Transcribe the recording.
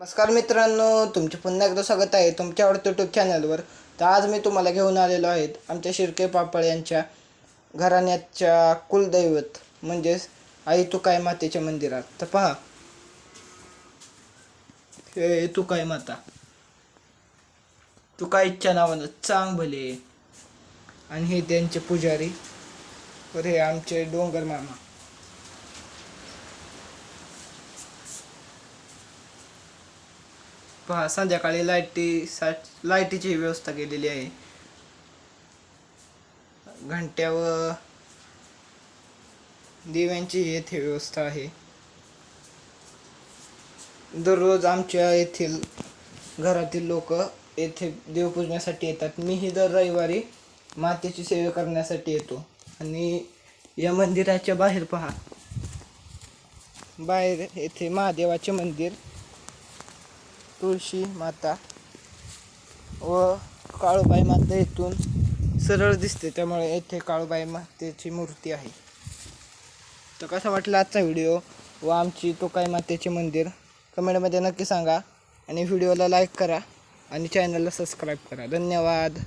नमस्कार मित्रांनो तुमचे पुन्हा एकदा स्वागत आहे तुमच्या आवडत्या यूट्यूब चॅनलवर तर आज मी तुम्हाला घेऊन आलेलो आहेत आमच्या शिर्के पापळ यांच्या घराण्याच्या कुलदैवत म्हणजेच आई तुकाई मातेच्या मंदिरात. तर पहा. हे तुकाई माता? तुकाईच्या नावानं चांग भले. आणि हे त्यांचे पुजारी. तर हे आमचे डोंगर मामा. पहा संध्याकाळी लाईटी सा लाईटीची व्यवस्था केलेली आहे. घंट्या व दिव्यांची येथे व्यवस्था आहे. दररोज आमच्या येथील घरातील लोक येथे देवपूजण्यासाठी येतात. मीही दर रविवारी मातेची सेवा करण्यासाठी येतो. आणि या मंदिराच्या बाहेर पहा. बाहेर येथे महादेवाचे मंदिर तुळशी माता व काळूबाई माता इथून सरळ दिसते. त्यामुळे येथे काळूबाई मातेची मूर्ती आहे. तर कसा वाटला आजचा व्हिडिओ व आमची तोकाई मातेचे मंदिर? कमेंटमध्ये नक्की सांगा आणि व्हिडिओला लाईक करा आणि चॅनलला सबस्क्राईब करा. धन्यवाद.